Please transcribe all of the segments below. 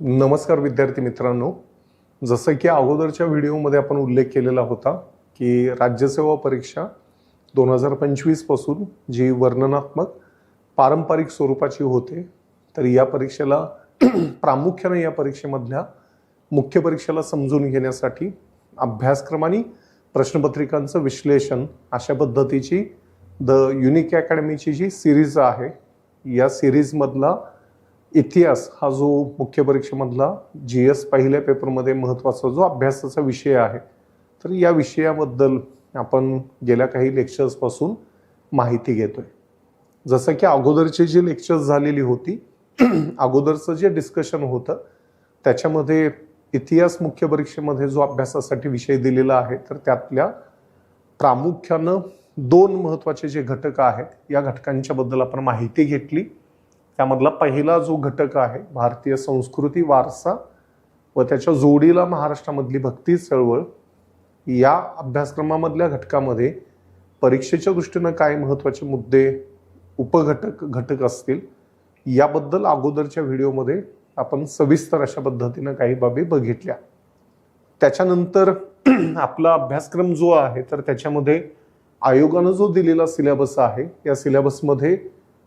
नमस्कार विद्यार्थी मित्रांनो. जसं की अगोदरच्या व्हिडिओमध्ये आपण उल्लेख केलेला होता की राज्यसेवा परीक्षा दोन हजार पंचवीसपासून जी वर्णनात्मक पारंपरिक स्वरूपाची होते तर या परीक्षेला प्रामुख्याने या परीक्षेमधल्या मुख्य परीक्षेला समजून घेण्यासाठी अभ्यासक्रम आणि प्रश्नपत्रिकांचं विश्लेषण अशा पद्धतीची द युनिक अकॅडमीची जी सिरीज आहे या सिरीजमधला इतिहास हा जो मुख्य परीक्षेमधला जी एस पहिल्या पेपरमध्ये महत्त्वाचा जो अभ्यासाचा विषय आहे तर या विषयाबद्दल आपण गेल्या काही लेक्चर्सपासून माहिती घेतोय. जसं की अगोदरची जी लेक्चर्स झालेली होती अगोदरचं जे डिस्कशन होतं त्याच्यामध्ये इतिहास मुख्य परीक्षेमध्ये जो अभ्यासासाठी विषय दिलेला आहे तर त्यातल्या प्रामुख्यानं दोन महत्त्वाचे जे घटक आहेत या घटकांच्याबद्दल आपण माहिती घेतली. त्यामधला पहिला जो घटक आहे भारतीय संस्कृती वारसा व त्याच्या जोडीला महाराष्ट्रामधली भक्ती चळवळ या अभ्यासक्रमामधल्या घटकामध्ये परीक्षेच्या दृष्टीनं काय महत्त्वाचे मुद्दे उपघटक घटक असतील याबद्दल अगोदरच्या व्हिडिओमध्ये आपण सविस्तर अशा पद्धतीनं काही बाबी बघितल्या. त्याच्यानंतर आपला अभ्यासक्रम जो आहे तर त्याच्यामध्ये आयोगानं जो दिलेला सिलेबस आहे या सिलेबसमध्ये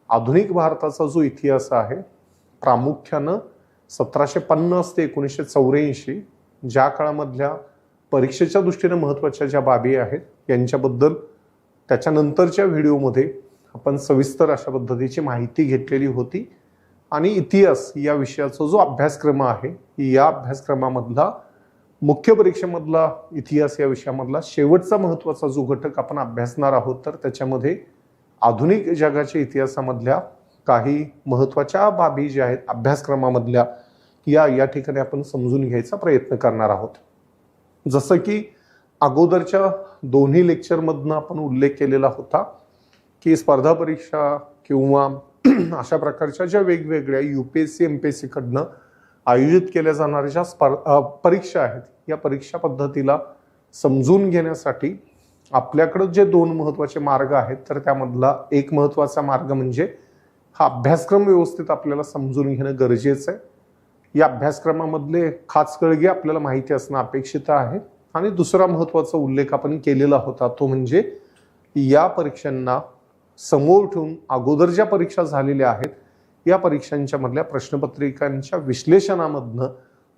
आधुनिक भारताचा जो इतिहास आहे प्रामुख्यानं सतराशे पन्नास ते एकोणीसशे चौऱ्याऐंशी ज्या काळामधल्या परीक्षेच्या दृष्टीने महत्त्वाच्या ज्या बाबी आहेत यांच्याबद्दल त्याच्यानंतरच्या व्हिडिओमध्ये आपण सविस्तर अशा पद्धतीची माहिती घेतलेली होती. आणि इतिहास या विषयाचा जो अभ्यासक्रम आहे या अभ्यासक्रमामधला मुख्य परीक्षेमधला इतिहास या विषयामधला शेवटचा महत्त्वाचा जो घटक आपण अभ्यासणार आहोत तर त्याच्यामध्ये आधुनिक जगाच्या इतिहासामधल्या काही महत्त्वाच्या बाबी ज्या आहेत अभ्यासक्रमामधल्या या या ठिकाणी आपण समजून घ्यायचा प्रयत्न करणार आहोत. जसं की अगोदरच्या दोन्ही लेक्चरमधनं आपण उल्लेख केलेला होता की स्पर्धा परीक्षा किंवा अशा प्रकारच्या ज्या वेगवेगळ्या U P S C M P S सीकडनं आयोजित केल्या जाणाऱ्या ज्या स्पर् परीक्षा आहेत या परीक्षा पद्धतीला समजून घेण्यासाठी आपल्याकडं जे दोन महत्त्वाचे मार्ग आहेत तर त्यामधला एक महत्त्वाचा मार्ग म्हणजे हा अभ्यासक्रम व्यवस्थित आपल्याला समजून घेणं गरजेचं आहे. या अभ्यासक्रमामधले खास कळगे आपल्याला माहिती असणं अपेक्षित आहे. आणि दुसरा महत्त्वाचा उल्लेख आपण केलेला होता तो म्हणजे या परीक्षांना समोर ठेवून अगोदर ज्या परीक्षा झालेल्या आहेत या परीक्षांच्या मधल्या प्रश्नपत्रिकांच्या विश्लेषणामधनं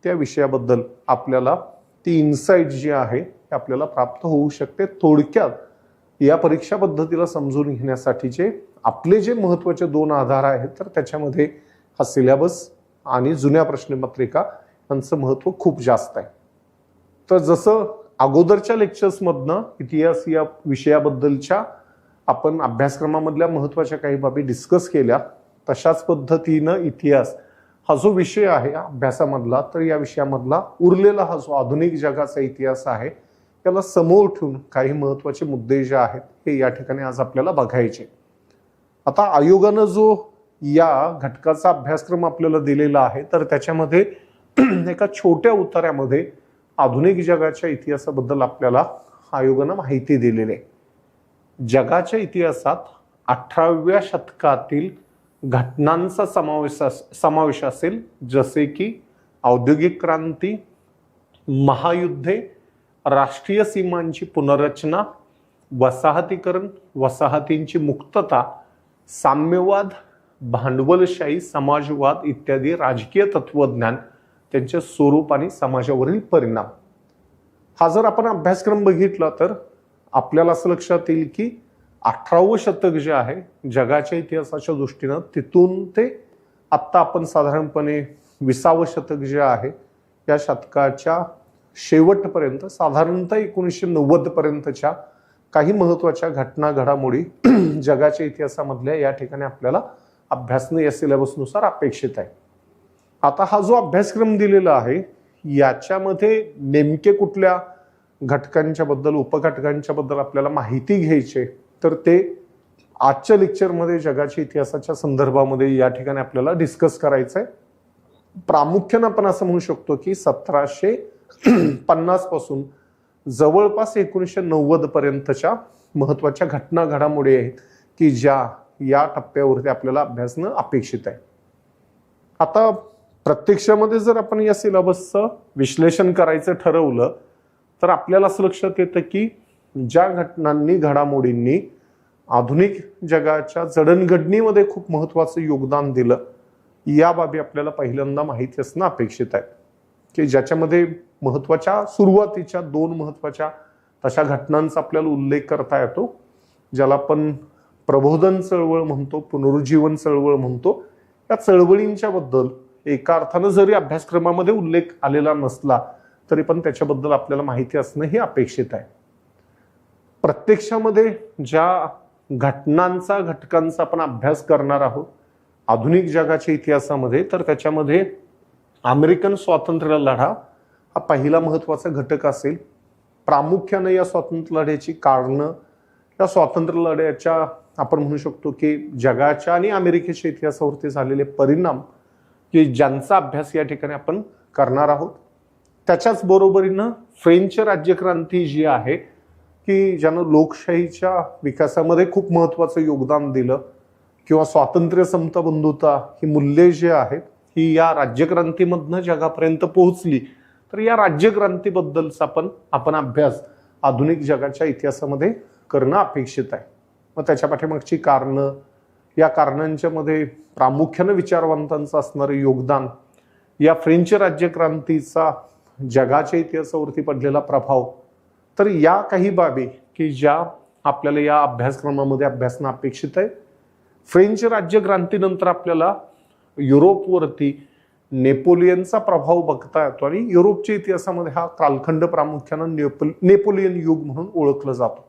त्या विषयाबद्दल आपल्याला ती इन्साईट जी आहे ती आपल्याला प्राप्त होऊ शकते थोडक्यात या परीक्षा पद्धतीला समजून घेण्यासाठीचे आपले जे महत्त्वाचे दोन आधार आहेत तर त्याच्यामध्ये हा सिलेबस आणि जुन्या प्रश्नपत्रिका यांचं महत्त्व खूप जास्त आहे. तर जसं अगोदरच्या लेक्चर्समधनं इतिहास या विषयाबद्दलच्या आपण अभ्यासक्रमामधल्या महत्त्वाच्या काही बाबी डिस्कस केल्या तशाच पद्धतीनं इतिहास हा जो विषय आहे या अभ्यासामधला तर या विषयामधला उरलेला हा जो आधुनिक जगाचा इतिहास आहे त्याला समोर ठेवून काही महत्त्वाचे मुद्दे जे आहेत हे या ठिकाणी आज आपल्याला बघायचे. आता आयोगानं जो या घटकाचा अभ्यासक्रम आपल्याला दिलेला आहे तर त्याच्यामध्ये एका छोट्या उतार्यामध्ये आधुनिक जगाच्या इतिहासाबद्दल आपल्याला आयोगानं माहिती दिलेली आहे. जगाच्या इतिहासात अठराव्या शतकातील घटनांचा समावेश अस- समावेश असेल जसे की औद्योगिक क्रांती महायुद्धे राष्ट्रीय सीमांची पुनर्रचना वसाहतीकरण वसाहतींची मुक्तता साम्यवाद भांडवलशाही समाजवाद इत्यादी राजकीय तत्वज्ञान त्यांचे स्वरूप आणि समाजावरील परिणाम. हा जर आपण अभ्यासक्रम बघितला तर आपल्याला असं लक्षात येईल की अठरावं शतक जे आहे जगाच्या इतिहासाच्या दृष्टीनं तिथून ते आत्ता आपण साधारणपणे विसावं शतक जे आहे या शतकाच्या शेवटपर्यंत साधारणतः एकोणीसशे नव्वदपर्यंतच्या काही महत्त्वाच्या घटना घडामोडी जगाच्या इतिहासामधल्या या ठिकाणी आपल्याला अभ्यासनं या सिलेबसनुसार अपेक्षित आहे. आता हा जो अभ्यासक्रम दिलेला आहे याच्यामध्ये नेमके कुठल्या घटकांच्या बद्दल उपघटकांच्या बद्दल आपल्याला माहिती घ्यायची तर ते आजच्या लेक्चरमध्ये जगाच्या इतिहासाच्या संदर्भामध्ये या ठिकाणी आपल्याला डिस्कस करायचं आहे प्रामुख्यानं आपण असं म्हणू शकतो की सतराशे पन्नासपासून जवळपास एकोणीसशे नव्वद पर्यंतच्या महत्त्वाच्या घटना घडामोडी आहेत की ज्या या टप्प्यावरती आपल्याला अभ्यासणं अपेक्षित आहे. आता प्रत्यक्षामध्ये जर आपण या सिलेबसचं विश्लेषण करायचं ठरवलं तर आपल्याला असं लक्षात येतं की ज्या घटनांनी घडामोडींनी आधुनिक जगाच्या जडणघडणीमध्ये खूप महत्वाचं योगदान दिलं. या बाबी आपल्याला पहिल्यांदा माहिती असणं अपेक्षित आहे. की ज्याच्यामध्ये महत्त्वाच्या सुरुवातीच्या दोन महत्त्वाच्या तशा घटनांचा आपल्याला उल्लेख करता येतो. ज्याला आपण प्रबोधन चळवळ म्हणतो पुनरुज्जीवन चळवळ म्हणतो. या चळवळींच्या बद्दल एका अर्थानं जरी अभ्यासक्रमामध्ये उल्लेख आलेला नसला तरी पण त्याच्याबद्दल आपल्याला माहिती असणं हे अपेक्षित आहे. प्रत्यक्षामध्ये ज्या घटनांचा घटकांचा आपण अभ्यास करणार आहोत. आधुनिक जगाच्या इतिहासामध्ये तर त्याच्यामध्ये अमेरिकन स्वातंत्र्य लढा हा पहिला महत्त्वाचा घटक असेल. प्रामुख्याने या स्वातंत्र्य लढ्याची कारणं या स्वातंत्र्य लढ्याच्या आपण म्हणू शकतो की जगाच्या आणि अमेरिकेच्या इतिहासावरती झालेले परिणाम की ज्यांचा अभ्यास या ठिकाणी आपण करणार आहोत. त्याच्याच बरोबरीनं फ्रेंच राज्यक्रांती जी आहे की ज्यानं लोकशाहीच्या विकासामध्ये खूप महत्वाचं योगदान दिलं किंवा स्वातंत्र्य समता बंधुता ही मूल्ये जी आहेत ही या राज्यक्रांतीमधनं जगापर्यंत पोहोचली. तर या राज्यक्रांतीबद्दलचा पण आपण अभ्यास आधुनिक जगाच्या इतिहासामध्ये करणं अपेक्षित आहे. मग त्याच्या पाठीमागची कारणं या कारणांच्या मध्ये प्रामुख्यानं विचारवंतांचं असणारं योगदान या फ्रेंच राज्यक्रांतीचा जगाच्या इतिहासावरती पडलेला प्रभाव तर या काही बाबी की ज्या आपल्याला या अभ्यासक्रमामध्ये अभ्यासणं अपेक्षित आहे. फ्रेंच राज्यक्रांतीनंतर आपल्याला युरोपवरती नेपोलियनचा प्रभाव बघता येतो आणि युरोपच्या इतिहासामध्ये हा कालखंड प्रामुख्यानं नेपोल नेपोलियन युग म्हणून ओळखलं जातो.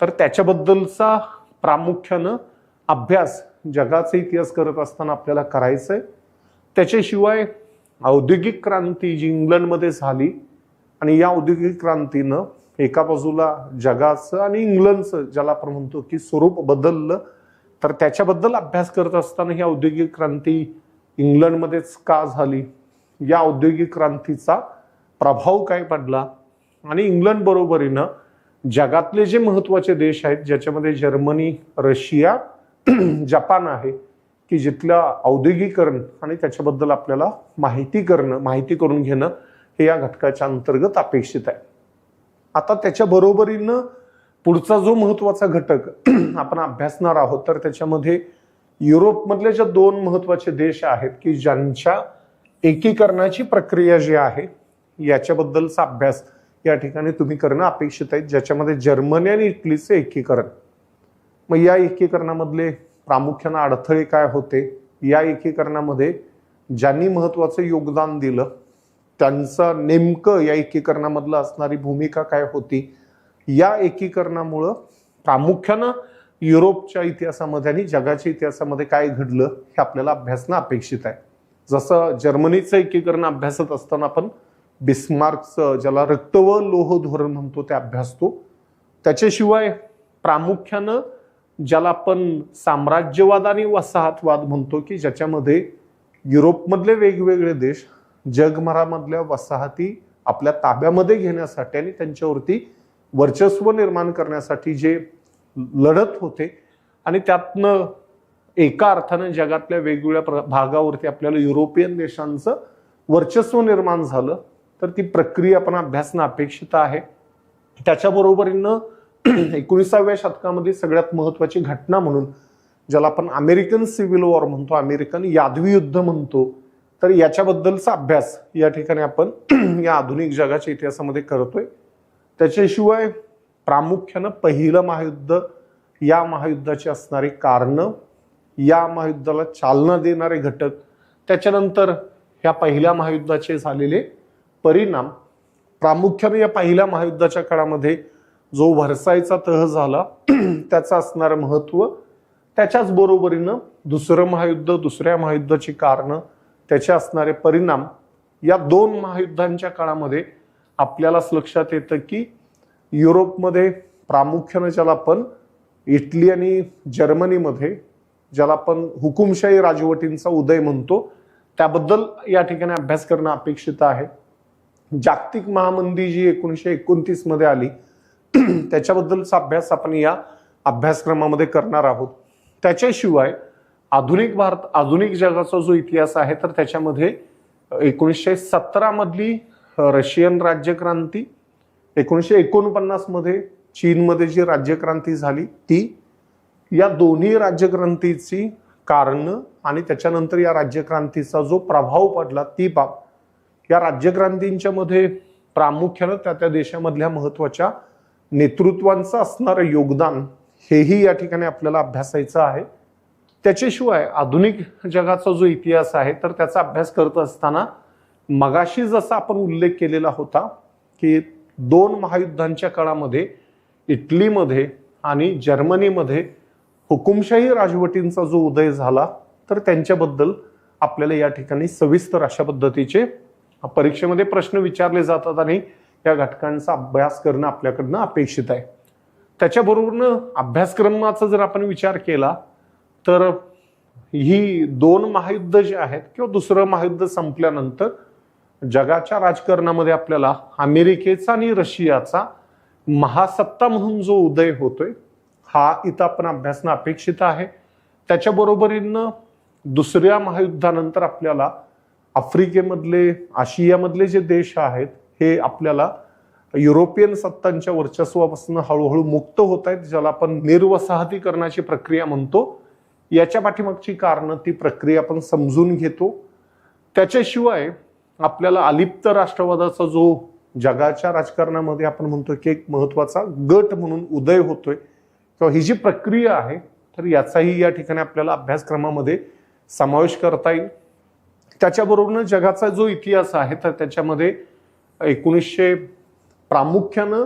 तर त्याच्याबद्दलचा प्रामुख्यानं अभ्यास जगाचा इतिहास करत असताना आपल्याला करायचंय. त्याच्याशिवाय औद्योगिक क्रांती जी इंग्लंडमध्ये झाली आणि या औद्योगिक क्रांतीनं एका बाजूला जगाचं आणि इंग्लंडचं ज्याला आपण म्हणतो की स्वरूप बदललं तर त्याच्याबद्दल अभ्यास करत असताना ही औद्योगिक क्रांती इंग्लंडमध्येच का झाली? या औद्योगिक क्रांतीचा प्रभाव काय पडला? आणि इंग्लंड बरोबरीनं जगातले जे महत्त्वाचे देश आहेत ज्याच्यामध्ये जर्मनी रशिया जपान आहे की जिथलं औद्योगिकरण आणि त्याच्याबद्दल आपल्याला माहिती करणं माहिती करून घेणं हे या घटकाच्या अंतर्गत अपेक्षित आहे. आता त्याच्या बरोबरीनं पुढचा जो महत्त्वाचा घटक आपण अभ्यासणार आहोत तर त्याच्यामध्ये युरोपमधले ज्या दोन महत्त्वाचे देश आहेत की ज्यांच्या एकीकरणाची प्रक्रिया जी आहे याच्याबद्दलचा अभ्यास या ठिकाणी तुम्ही करणं अपेक्षित आहे. ज्याच्यामध्ये जर्मनी आणि इटलीचे एकीकरण. मग या एकीकरणामधले प्रामुख्यानं अडथळे काय होते? या एकीकरणामध्ये ज्यांनी महत्वाचं योगदान दिलं त्यांचं नेमकं या एकीकरणामधलं असणारी भूमिका काय होती? या एकीकरणामुळं प्रामुख्यानं युरोपच्या इतिहासामध्ये आणि जगाच्या इतिहासामध्ये काय घडलं हे आपल्याला अभ्यासणं अपेक्षित आहे. जसं जर्मनीचं एकीकरण अभ्यासत असताना आपण बिस्मार्कचं ज्याला रक्त व लोह धोरण म्हणतो ते अभ्यासतो. त्याच्याशिवाय प्रामुख्यानं ज्याला आपण साम्राज्यवाद आणि वसाहतवाद म्हणतो की ज्याच्यामध्ये युरोपमधले वेगवेगळे देश जगभरामधल्या वसाहती आपल्या ताब्यामध्ये घेण्यासाठी आणि त्यांच्यावरती वर्चस्व निर्माण करण्यासाठी जे लढत होते आणि त्यातनं एका अर्थानं जगातल्या वेगवेगळ्या प्र- भागावरती आपल्याला युरोपियन देशांचं वर्चस्व निर्माण झालं तर ती प्रक्रिया आपण अभ्यासणं अपेक्षित आहे. त्याच्याबरोबरीनं एकोणीसाव्या शतकामध्ये सगळ्यात महत्वाची घटना म्हणून ज्याला आपण अमेरिकन सिव्हिल वॉर म्हणतो अमेरिकन यादवी युद्ध म्हणतो तर याच्याबद्दलचा अभ्यास या ठिकाणी आपण या आधुनिक जगाच्या इतिहासामध्ये करतोय. त्याच्याशिवाय प्रामुख्यानं पहिलं महायुद्ध या महायुद्धाची असणारी कारणं या महायुद्धाला चालना देणारे घटक त्याच्यानंतर ह्या पहिल्या महायुद्धाचे झालेले परिणाम प्रामुख्याने या पहिल्या महायुद्धाच्या काळामध्ये जो भरसायचा तह झाला त्याचं असणारं महत्त्व त्याच्याच बरोबरीनं दुसरं महायुद्ध दुसऱ्या महायुद्धाची कारणं त्याचे असणारे परिणाम या दोन महायुद्धांच्या काळामध्ये आपल्यालाच लक्षात येतं की युरोपमध्ये प्रामुख्यानं ज्याला आपण इटली आणि जर्मनीमध्ये ज्याला आपण हुकुमशाही राजवटींचा उदय म्हणतो त्याबद्दल या ठिकाणी अभ्यास करणं अपेक्षित आहे. जागतिक महामंदी जी एकोणीसशे एकोणतीसमध्ये आली त्याच्याबद्दलचा अभ्यास आपण या अभ्यासक्रमामध्ये करणार आहोत. त्याच्याशिवाय आधुनिक भारत आधुनिक जगाचा जो इतिहास आहे तर त्याच्यामध्ये एकोणीसशे सतरामधली रशियन राज्यक्रांती एकोणीसशे एकोणपन्नासमध्ये चीनमध्ये जी राज्यक्रांती झाली ती या दोन्ही राज्यक्रांतीची कारणं आणि त्याच्यानंतर या राज्यक्रांतीचा जो प्रभाव पडला ती बाब या राज्यक्रांतींच्या मध्ये प्रामुख्यानं त्या त्या देशामधल्या महत्त्वाच्या नेतृत्वांचं असणारं योगदान हेही या ठिकाणी आपल्याला अभ्यासायचं आहे. त्याच्याशिवाय आधुनिक जगाचा जो इतिहास आहे तर त्याचा अभ्यास करत असताना मगाशी जसा आपण उल्लेख केलेला होता की दोन महायुद्धांच्या काळामध्ये इटलीमध्ये आणि जर्मनीमध्ये हुकुमशाही राजवटींचा जो उदय झाला तर त्यांच्याबद्दल आपल्याला या ठिकाणी सविस्तर अशा पद्धतीचे परीक्षेमध्ये प्रश्न विचारले जातात आणि या घटकांचा अभ्यास करणं आपल्याकडनं अपेक्षित आहे. त्याच्याबरोबरनं अभ्यासक्रमाचा जर आपण विचार केला तर ही दोन महायुद्ध जे आहेत किंवा दुसरं महायुद्ध संपल्यानंतर जगाच्या राजकारणामध्ये आपल्याला अमेरिकेचा आणि रशियाचा महासत्ता म्हणून जो उदय होतोय हा इथं आपण अभ्यासणं अपेक्षित आहे. त्याच्या बरोबरीनं दुसऱ्या महायुद्धानंतर आपल्याला आफ्रिकेमधले आशियामधले जे देश आहेत हे आपल्याला युरोपियन सत्तांच्या वर्चस्वापासून हळूहळू मुक्त होत आहेत ज्याला आपण निर्वसाहतीकरणाची प्रक्रिया म्हणतो. याच्या पाठीमागची कारणं ती प्रक्रिया आपण समजून घेतो. त्याच्याशिवाय आपल्याला अलिप्त राष्ट्रवादाचा जो जगाच्या राजकारणामध्ये आपण म्हणतो की एक महत्त्वाचा गट म्हणून उदय होतोय किंवा ही जी प्रक्रिया आहे तर याचाही या ठिकाणी आपल्याला अभ्यासक्रमामध्ये समावेश करता येईल. त्याच्याबरोबरनं जगाचा जो इतिहास आहे तर त्याच्यामध्ये एकोणीसशे प्रामुख्यानं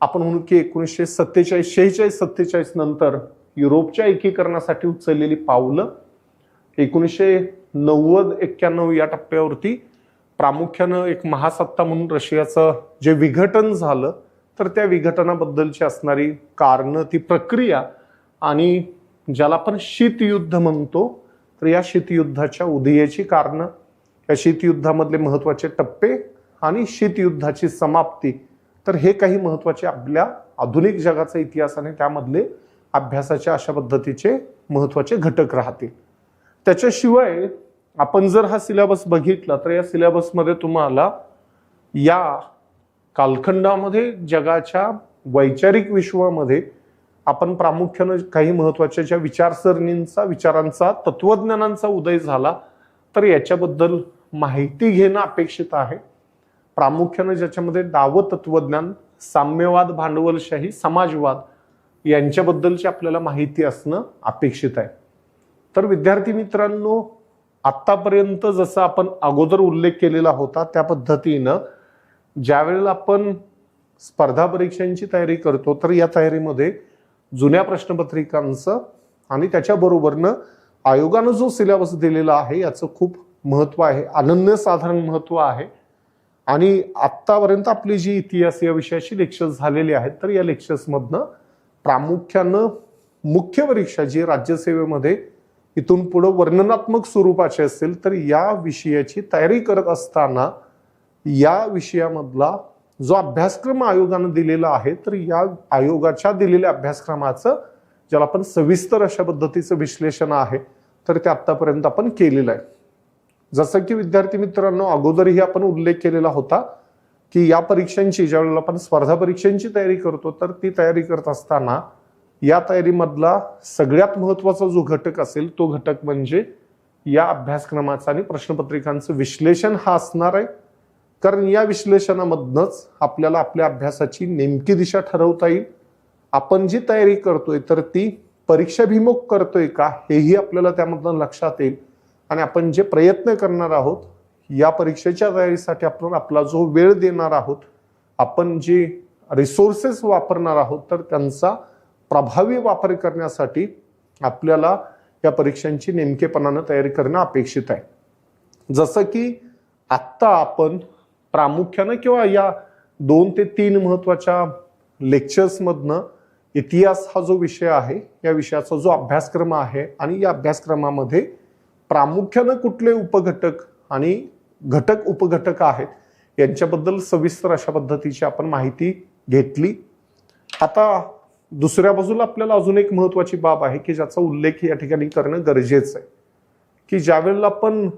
आपण म्हणू की एकोणीसशे सत्तेचाळीस शेहेचाळीस सत्तेचाळीस नंतर युरोपच्या एकीकरणासाठी उचललेली पावलं एकोणीसशे नव्वद एक्क्याण्णव या टप्प्यावरती प्रामुख्यानं एक महासत्ता म्हणून रशियाचं जे विघटन झालं तर त्या विघटनाबद्दलची असणारी कारणं ती प्रक्रिया आणि ज्याला आपण शीतयुद्ध म्हणतो तर या शीतयुद्धाच्या उदयाची कारणं या शीतयुद्धामधले महत्त्वाचे टप्पे आणि शीतयुद्धाची समाप्ती तर हे काही महत्त्वाचे आपल्या आधुनिक जगाचा इतिहास आणि त्यामधले अभ्यासाच्या अशा पद्धतीचे महत्त्वाचे घटक राहतील. त्याच्याशिवाय आपण जर हा सिलेबस बघितला तर या सिलेबसमध्ये तुम्हाला या कालखंडामध्ये जगाच्या वैचारिक विश्वामध्ये आपण प्रामुख्यानं काही महत्त्वाच्या ज्या विचारसरणींचा विचारांचा तत्वज्ञानांचा उदय झाला तर याच्याबद्दल माहिती घेणं अपेक्षित आहे. प्रामुख्यानं ज्याच्यामध्ये डावं तत्वज्ञान साम्यवाद भांडवलशाही समाजवाद यांच्याबद्दलची आपल्याला माहिती असणं अपेक्षित आहे. तर विद्यार्थी मित्रांनो आत्तापर्यंत जसं आपण अगोदर उल्लेख केलेला होता त्या पद्धतीनं ज्यावेळेला आपण स्पर्धा परीक्षांची तयारी करतो तर या तयारीमध्ये जुन्या प्रश्नपत्रिकांचं आणि त्याच्याबरोबरनं आयोगानं जो सिलेबस दिलेला आहे याचं खूप महत्त्व आहे. अनन्यसाधारण महत्त्व आहे. आणि आत्तापर्यंत आपली जी इतिहास या विषयाची लेक्चर्स झालेली आहेत तर या लेक्चर्समधनं प्रामुख्यानं मुख्य परीक्षा जी राज्यसेवेमध्ये इथून पुढं वर्णनात्मक स्वरूपाची असेल तर या विषयाची तयारी करत असताना या विषयामधला जो अभ्यासक्रम आयोगानं दिलेला आहे तर या आयोगाच्या दिलेल्या अभ्यासक्रमाचं ज्याला आपण सविस्तर अशा पद्धतीचं विश्लेषण आहे तर ते आत्तापर्यंत आपण केलेलं आहे. जसं की विद्यार्थी मित्रांनो अगोदरही आपण उल्लेख केलेला होता की या परीक्षांची ज्यावेळेला आपण स्पर्धा परीक्षांची तयारी करतो तर ती तयारी करत असताना या तयारीमधला सगळ्यात महत्त्वाचा जो घटक असेल तो घटक म्हणजे या अभ्यासक्रमाचा आणि प्रश्नपत्रिकांचं विश्लेषण हा असणार आहे. कारण या विश्लेषणामधनच आपल्याला आपल्या अभ्यासाची नेमकी दिशा ठरवता येईल. आपण जी तयारी करतोय तर ती परीक्षाभिमुख करतोय का हेही आपल्याला त्यामधनं लक्षात येईल. आणि आपण जे प्रयत्न करणार आहोत या परीक्षेच्या तयारीसाठी आपण आपला जो वेळ देणार आहोत आपण जे रिसोर्सेस वापरणार आहोत तर त्यांचा प्रभावी वापर करण्यासाठी आपल्याला या परीक्षांची नेमकेपणानं तयारी करणं अपेक्षित आहे. जसं की आत्ता आपण प्रामुख्यानं किंवा या दोन ते तीन महत्त्वाच्या लेक्चर्समधनं इतिहास हा जो विषय आहे या विषयाचा जो अभ्यासक्रम आहे आणि या अभ्यासक्रमामध्ये प्रामुख्यानं कुठले उपघटक आणि घटक उपघटक आहेत. यांच्याबद्दल सविस्तर अशा पद्धतीची आपण माहिती घेतली. आता दुसऱ्या बाजूला आपल्याला अजून एक महत्वाची बाब आहे की ज्याचा उल्लेख या ठिकाणी करणं गरजेचं आहे. की ज्यावेळेला आपण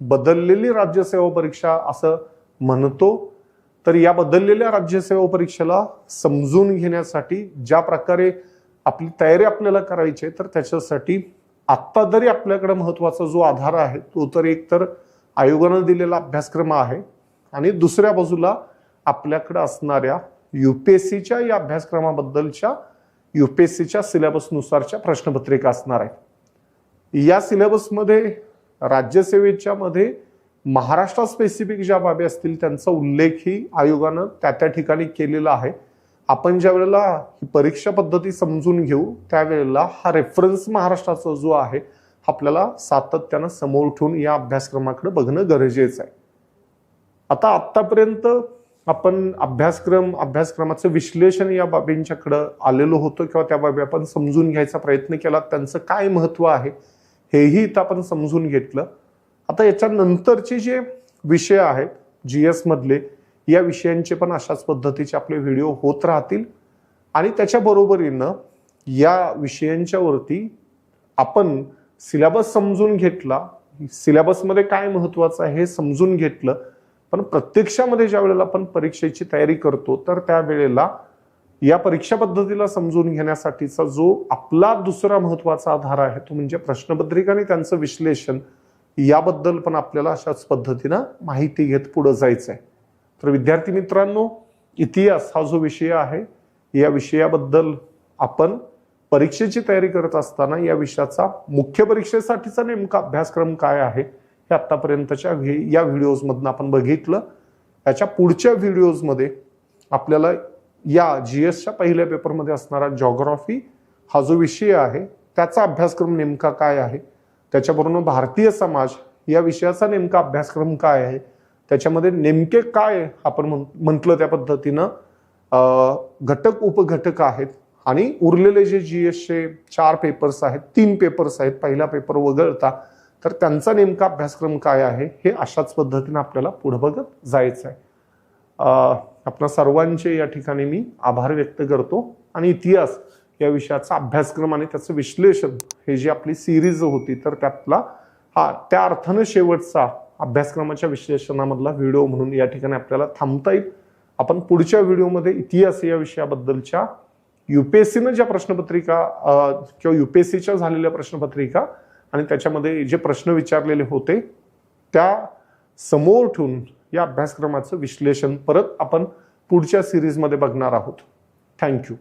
बदललेली राज्यसेवा परीक्षा असं म्हणतो तर या बदललेल्या राज्यसेवा परीक्षेला समजून घेण्यासाठी ज्या प्रकारे आपली तयारी आपल्याला करायची आहे तर त्याच्यासाठी आत्ता जरी आपल्याकडे महत्त्वाचा जो आधार आहे तो तर एक तर आयोगानं दिलेला अभ्यासक्रम आहे. आणि दुसऱ्या बाजूला आपल्याकडे असणाऱ्या यू पी एस सीच्या या अभ्यासक्रमाबद्दलच्या यू पी एस सीच्या सिलेबसनुसारच्या प्रश्नपत्रिका असणार आहे या सिलेबसमध्ये राज्यसेवेच्या मध्ये महाराष्ट्र स्पेसिफिक ज्या बाबी असतील त्यांचा उल्लेखही आयोगानं त्या त्या ठिकाणी केलेला आहे. आपण ज्या वेळेला ही परीक्षा पद्धती समजून घेऊ त्यावेळेला हा रेफरन्स महाराष्ट्राचा जो आहे आपल्याला सातत्यानं समोर ठेवून या अभ्यासक्रमाकडे बघणं गरजेचं आहे. आता आत्तापर्यंत आपण अभ्यासक्रम अभ्यासक्रमाचं विश्लेषण या बाबींच्याकडं आलेलो होतो किंवा त्या बाबी आपण समजून घ्यायचा प्रयत्न केला त्यांचं काय महत्त्व आहे हेही इथं आपण समजून घेतलं. आता याच्यानंतरचे जे विषय आहेत जी एसमधले या विषयांचे पण अशाच पद्धतीचे आपले व्हिडिओ होत राहतील. आणि त्याच्या बरोबरीनं या विषयांच्यावरती आपण सिलेबस समजून घेतला. सिलेबसमध्ये काय महत्वाचं आहे हे समजून घेतलं. पण प्रत्यक्षामध्ये ज्या वेळेला आपण परीक्षेची तयारी करतो तर त्यावेळेला या परीक्षा पद्धतीला समजून घेण्यासाठीचा जो आपला दुसरा महत्त्वाचा आधार आहे तो म्हणजे प्रश्नपत्रिका आणि त्यांचं विश्लेषण याबद्दल पण आपल्याला अशाच पद्धतीनं माहिती घेत पुढे जायचं आहे तर विद्यार्थी मित्रांनो इतिहास हा जो विषय आहे या विषयाबद्दल आपण परीक्षेची तयारी करत असताना या विषयाचा मुख्य परीक्षेसाठीचा नेमका अभ्यासक्रम काय आहे हे आत्तापर्यंतच्या या व्हिडिओजमधनं आपण बघितलं. त्याच्या पुढच्या व्हिडिओजमध्ये आपल्याला या जी एसच्या पहिल्या पेपरमध्ये असणारा जॉग्रॉफी हा जो विषय आहे त्याचा अभ्यासक्रम नेमका काय आहे? त्याच्याबरोबर भारतीय समाज या विषयाचा नेमका अभ्यासक्रम काय आहे? त्याच्यामध्ये नेमके काय आपण म्हण- म्हटलं त्या पद्धतीनं घटक उपघटक आहेत आणि उरलेले जे जी एसचे चार पेपर्स आहेत तीन पेपर्स आहेत पहिला पेपर वगळता तर त्यांचा नेमका अभ्यासक्रम काय आहे हे अशाच पद्धतीनं आपल्याला पुढं बघत जायचं आहे आपणा सर्वांचे या ठिकाणी मी आभार व्यक्त करतो. आणि इतिहास या विषयाचा अभ्यासक्रम आणि त्याचं विश्लेषण हे जी आपली सिरीज होती तर त्यातला हा त्या अर्थानं शेवटचा अभ्यासक्रमाच्या विश्लेषणामधला व्हिडिओ म्हणून या ठिकाणी आपल्याला थांबता येईल. आपण पुढच्या व्हिडिओमध्ये इतिहास या विषयाबद्दलच्या युपीएससीनं ज्या प्रश्नपत्रिका अं, किंवा युपीएससीच्या झालेल्या प्रश्नपत्रिका आणि त्याच्यामध्ये जे प्रश्न विचारलेले होते त्या समोर ठेवून या अभ्यासक्रमाचं विश्लेषण परत आपण पुढच्या सिरीजमध्ये बघणार आहोत. थँक्यू